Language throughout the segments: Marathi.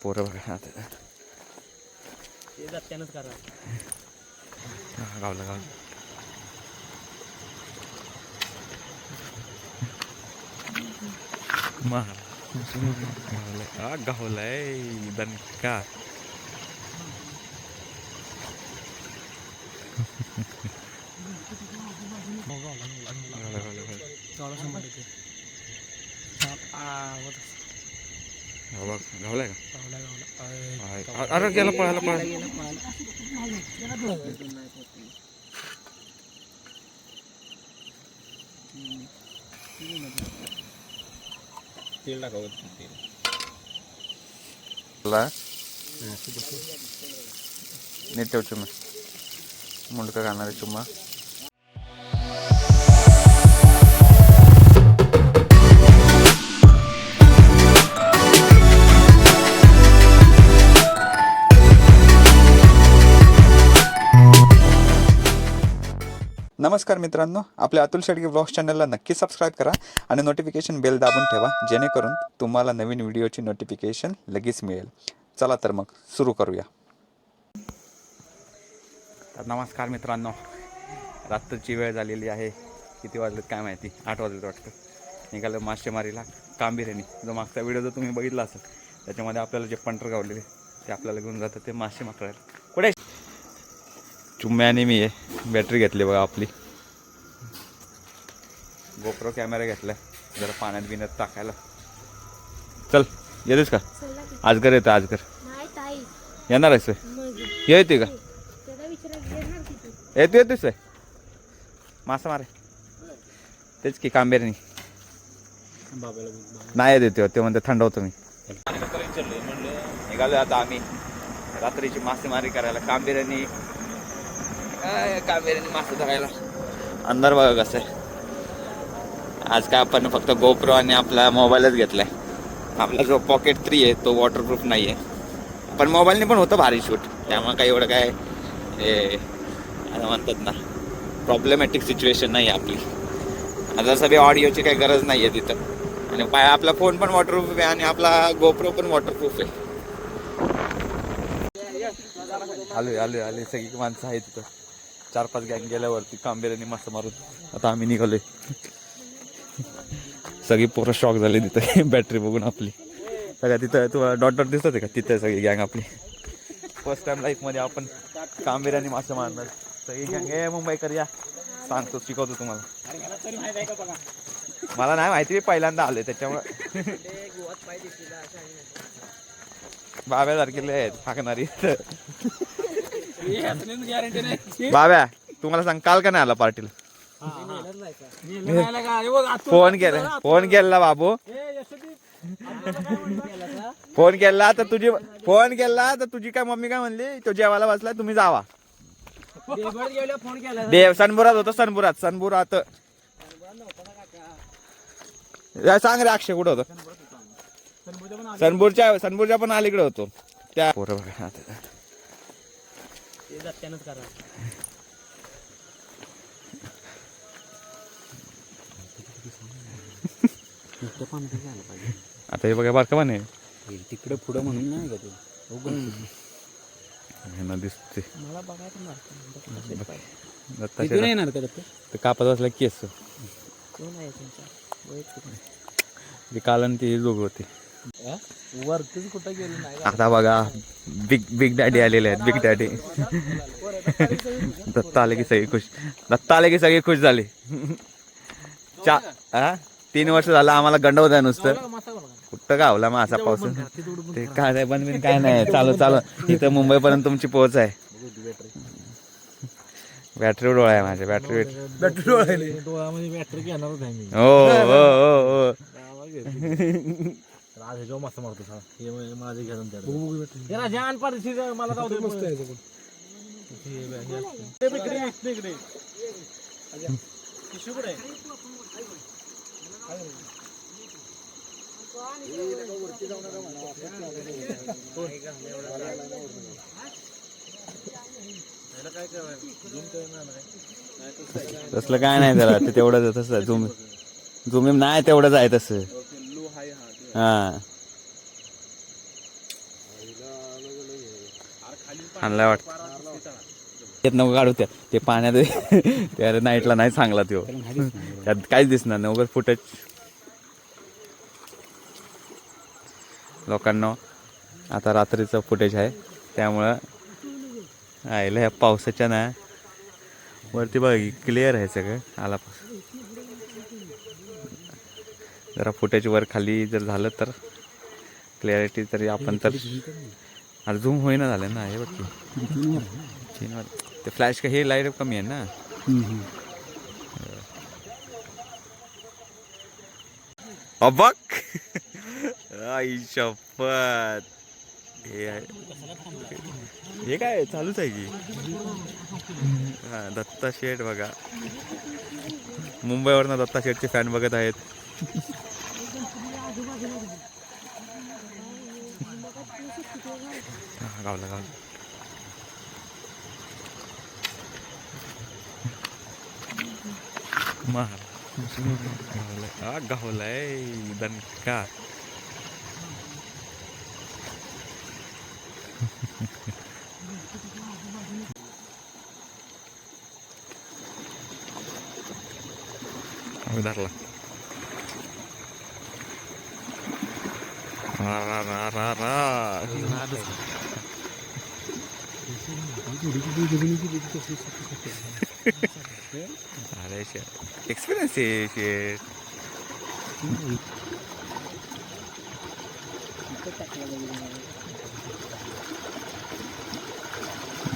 पोरं बघा आता ते दत्त्यानंच करा हा, गावलं गावलं मार गावलंय हा गावलाय दणका गावलं, गावलं, गावलं. गावला गावला गावला अय, आहे. अ- अरे गेला पळायला गेला, पळायला गेला, पळाला. तेल टाकावं तेल ला नीट ठेव चुम्मा मुंडका घालणार आहे चुम्मा नमस्कार मित्रांनो आपल्या अतुल शेडगे ब्लॉग्स चॅनलला नक्की सबस्क्राईब करा आणि नोटिफिकेशन बेल दाबून ठेवा जेणेकरून तुम्हाला नवीन व्हिडिओची नोटिफिकेशन लगेच मिळेल. चला तर मग सुरू करूया. तर नमस्कार मित्रांनो रात्रीची वेळ झालेली आहे. किती वाजलेत काय माहिती? आठ वाजलेत वाटतं. निघालं मासेमारीला कांबिरेनी. जो मागचा व्हिडिओ जर तुम्ही बघितला असेल त्याच्यामध्ये आपल्याला जे पंटर गावलेले ते आपल्याला घेऊन जातं ते मासे माकडायला कुठे? चुम्म्याने मी आहे बॅटरी घेतली बघा आपली. गोप्रो कॅमेरा घेतलाय जरा पाण्यात बिण्यात टाकायला. चल येतेस का? आजगर येतं आजगर नाही ताई. येणार आहेस ये येते का? येतो येतोस होय? मासा मारे. तेच की कांबेरनी. नाही येत ते म्हणते थंड होतो मी. निघालो आता आम्ही. रात्रीची मासेमारी करायला कांबेऱ्यांनी कांबेऱ्यांनी मासे धरायला. अंधार बघा कसं आहे. आज काय आपण फक्त गोप्रो आणि आपला मोबाईलच घेतलाय. आपला जो पॉकेट थ्री आहे तो वॉटरप्रूफ नाही आहे पण मोबाईलने पण होतं भारी शूट त्यामुळे काही एवढं काय हे म्हणतात ना प्रॉब्लेमॅटिक सिच्युएशन नाही आहे आपली. आता सगळी ऑडिओची काही गरज नाही आहे तिथं. आणि पाय आपला फोन पण वॉटरप्रूफ आहे आणि आपला गोप्रो पण वॉटरप्रूफ आहे. आलोय आलोय आले सगळी माणसं आहेत तिथं चार पाच गँग गेल्यावरती कांबेऱ्यांनी मस्त मारून आता आम्ही निघालोय. सगळी पोरं शॉक झाले तिथं. बॅटरी बघून आपली. सगळ्या तिथं तुम्हाला डॉट डॉट दिसत आहे का? तिथं सगळी गँग आपली. फर्स्ट टाइम लाईफमध्ये आपण कांबेऱ्यांनी मासे मारणार. सगळी गँग ए मुंबईकर या. सांगतो शिकवतो तुम्हाला. मला नाही माहिती मी पहिल्यांदा आलोय त्याच्यामुळे. बाब्यासारखे लय आहेत हाकणारी. बाब्या तुम्हाला सांग काल का नाही आला पार्टीला फोन केला फोन केला बाबू. फोन केला तर तुझी फोन केला तर तुझी काय मम्मी काय म्हणली? तो जेवायला बसला तुम्ही जावा. देव सनपुरात होतो सनपुरात सनपुरात सांग रे अक्षय कुठं होतं? सनपूरच्या सनपूरच्या पण अलीकडे होतो. त्या बरोबर आता. हे बघा बारका पण आहे. तिकडे पुढे म्हणून नाही का तू? ह्यांना दिसते मला बघायचं मारतो दत्ता तिथून येणार का दत्त? ते कापत असला केस कोण आहे तुमचा? वैयक्तिक ते काल आणि ते दोघं होते. वरतीच कुठं गेलो नाही आता बघा बिग बिग डॅडी आलेले आहेत बिग डॅडी दत्ता आले की सगळे खुश. दत्ता आले की सगळे खुश झाले. चा हा? तीन वर्ष झालं आम्हाला गंडवत आहे नुसतं. कुठं गावला मग असा पाऊस? ते काय नाही बनवीन काय नाही. चालू चालू. इथं मुंबईपर्यंत तुमची पोहोच आहे. बॅटरी डोळा आहे माझ्या बॅटरी बॅटरी डोळ्यामध्ये बॅटरी घेणारच आहे मी. हो हो हो हो. मस्त मारतो माझे घेऊन मला जाऊ दे मस्त तसलं काय नाही त्याला ते तेवढंच तसं झुम झुम नाही तेवढंच आहे तसं. हा. वाटत वाटतं. येत नको काढू त्या. ते पाण्यात त्या नाईटला नाही चांगला तो त्यात काहीच दिसणार नाही. उगाच फुटेज लोकांना आता रात्रीचं फुटेज आहे. त्यामुळं आयला ह्या पावसाच्या ना. वरती बघ क्लिअर आहे सगळं. आला जरा फुटेज वर खाली जर झालं तर क्लॅरिटी तरी आपण तर आता झूम होईना झालं ना हे बघ ते फ्लॅश का हे लाइट कमी आहे ना. अबक आई शपथ. हे आहे. हे काय चालूच आहे की? हा दत्ता शेठ बघा. मुंबईवरनं दत्ता शेठचे फॅन बघत आहेत. गावला गावला. मार. गावलाय हा गावलाय दणका आम्ही धरला रा रा रा रा अरे एक्सपिरियन्स आहे शेट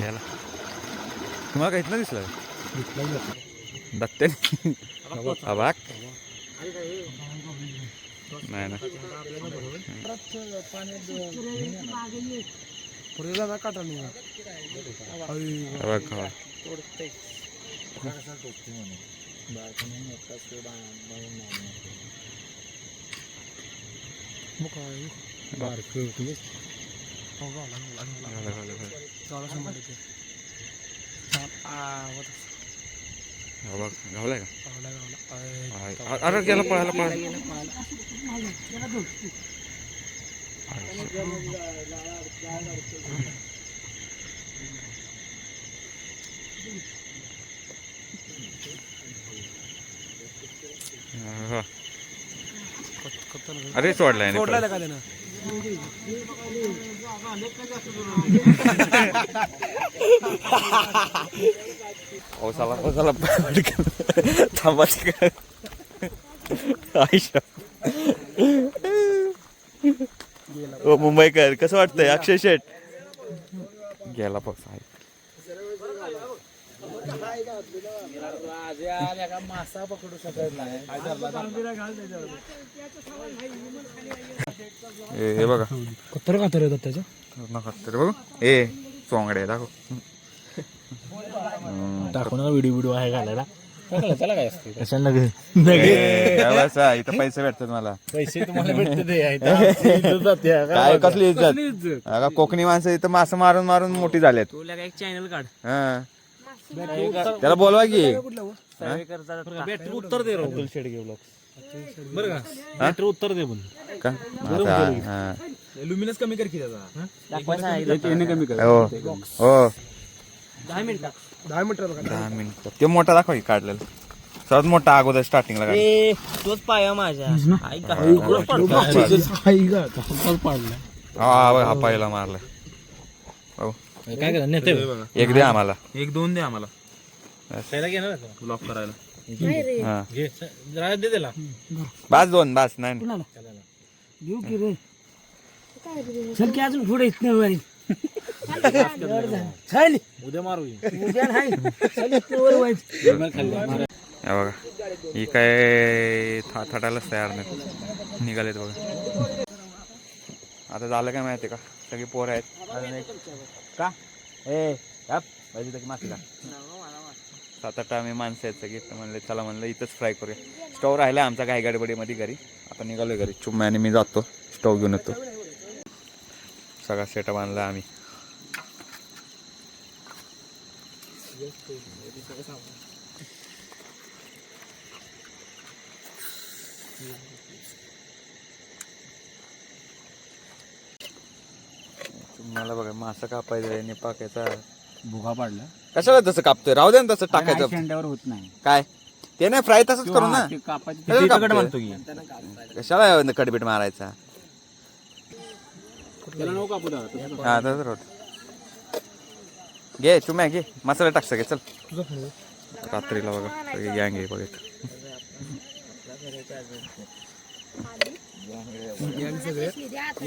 याला तुम्हाला काहीच नाही दिसलं? दत्ते अबाक नाही ना. Pakakasal ko kasi Thank you. अरे सोडलाय. पावसाला पावसाला थांबा आयुष्य ओ मुंबईकर कसं वाटतंय? अक्षय शेठ. गेला पाऊस. आहे मासा पकडू शकत नाही. ए, हे बघा. कत्तर कातर येतात त्याच्या नका तरी बघू. ए चोंगडे दाखव. टाकून व्हिडिओ व्हिडिओ आहे घालायला. त्याला काय असते? कशाला ए, काय बसा, इथं पैसे भेटतात मला. पैसे तुम्हाला भेटते काय कसली इज्जत? अगं कोकणी माणसं इथं मासं मारून मारून मोठी झालेत. तुला एक चॅनल काढ. हा. त्याला बोलवा की. बॅटरी उत्तर दे बरं का बॅटरी उत्तर दे पण. का? आता, हा. लुमिनस कमी कर की त्याचा. कमी हो? हो. दहा मिनिट. दहा मिनिट दहा मिनिट. ते मोठा दाखव की काढलेलं. सर्वात मोठा अगोदर स्टार्टिंगला काढ. तोच पाया माझ्या. ऐका हा. बघ, हा पहिला मारलाय. हो. काय करा नेते. एक दे आम्हाला. एक दोन दे आम्हाला. ब्लॉक करायला. नाही रे. हा. घे जरा दे त्याला. बास दोन बास नाही घेऊ की रे. काय रे? चल की अजून पुढे इथनं वर चल. उद्या मारू उद्या नाही. चल इथनं वर व्हायचं. हे बघा. ही काय था थाटायलाच तयार नाही निघालेत बघा. आता झालं काय माहिती का? सगळी पोरं आहेत. अजून एक. का? ए माती का सात आठ आम्ही माणसं आहेत सगळी. तर चला म्हणलं इथंच फ्राय करूया. स्टोव राहिला आमचा काही गडबडीमध्ये घरी. आता निघालो घरी. चुम्म्या आणि मी जातो. स्टोव घेऊन येतो. सगळा सेटअप आणला आम्ही. मला बघा मासा कापायचा आहे पाकायचा भुगा पाडला. कशाला तसं कापतोय? राहू दे ना तसं टाकायचं. शेंड्यावर होत नाही. काय? ते नाही फ्राय तसंच करू ना. कापायचं. ते कापतोय. तिकडे म्हणतो की. कशाला कडबीट मारायचा? त्याला नको कापू दादा हा तसंच रोट घे चुम्या घे. मसाला टाक सगळे चल. रात्रीला बघा सगळी गँग आहे बघ इथं.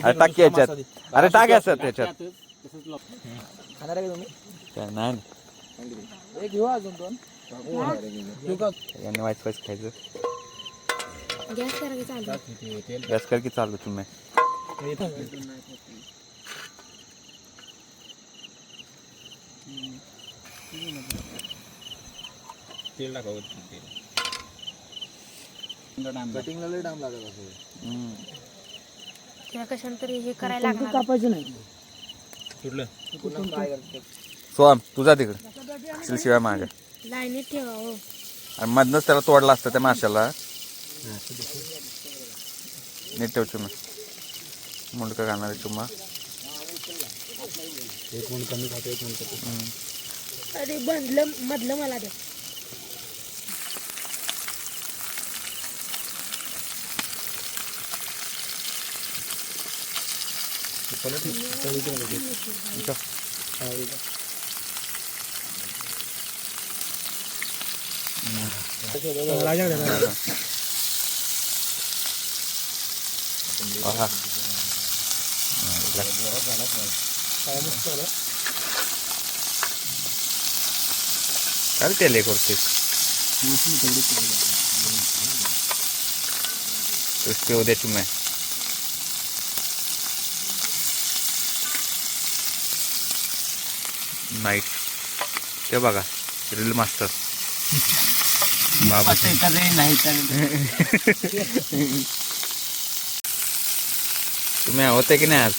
अरे टाक याच्यात. अरे टाक याच्यात त्याच्यात काय नाही. यांनी वाईस वाईस खायचं. गॅस करायचं चालू. गॅस कर की चालू तुम्ही. तेल टाकावं. किंवा तरी हे करायला लागणार. कापायचं नाही? सुटलं सोहम तुझा तिकडे? असेल शिवाय लाईनीत ठेवा हो. आणि मधनच त्याला तोडला असतं त्या माशाला. नीट ठेव चुमा. मुंडकं घालणार चुमा. एक म्हणून कमी खातो एक हम्म. अरे मधलं मधलं मला आहा. तेल हे करते क्रिस्पी होऊ उद्या तुम्ही नाईट ते बघा रील मास्टर बाबा. नाही तुम्ही होते की नाही आज?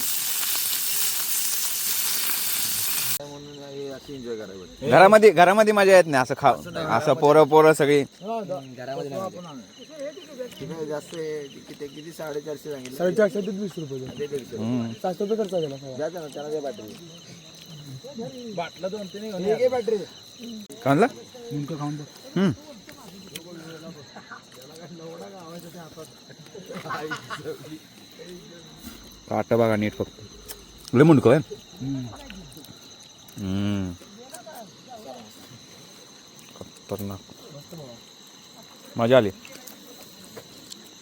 घरामध्ये घरामध्ये मजा येत नाही असं खा असं पोरं पोरं सगळी. साडेचारशे ते वीस रुपये हम्म. सात रुपये खर्च गेला काय म्हणलं नेमकं खाऊन बघ. हम्म. काटा बघा नीट फक्त. लय मुंडको आहे हम्म. खतरनाक. मजा आली.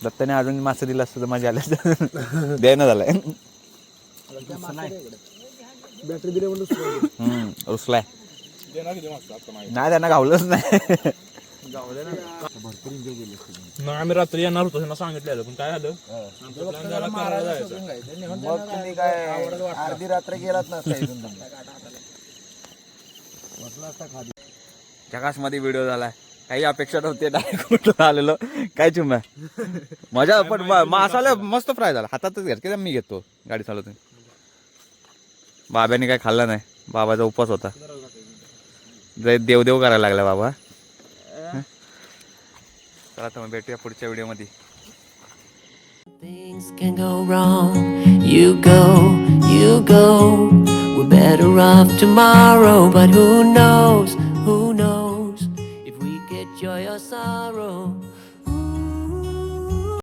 दत्ताने अजून मासे दिला असतं तर मजा आली असतं. द्यायला झालाय. बॅटरी दिले म्हणून हम्म, रुसलाय. नाही त्यांना गावलंच नाही. आम्ही रात्री येणार होतो त्यांना सांगितलेलं पण काय झालं? आमचा plan झाला करायला जायचं. अर्धी रात्र गेलात ना जगासमध्ये व्हिडिओ झालाय. काही अपेक्षा नव्हती डायरेक्ट कुठं आलेलो. काय चुम्या मजा पण म- मासाला मस्त फ्राय झाला. हातातच घ्या किती मी घेतो गाडी चालवतो बाब्याने काय खाल्लं नाही. बाबाचा उपवास होता. जय देवदेव करायला लागला बाबा? चला तर मग भेटूया पुढच्या व्हिडिओमध्ये Things can go wrong. You go, you go. We're better off tomorrow, but who knows? Who knows if we get joy or sorrow?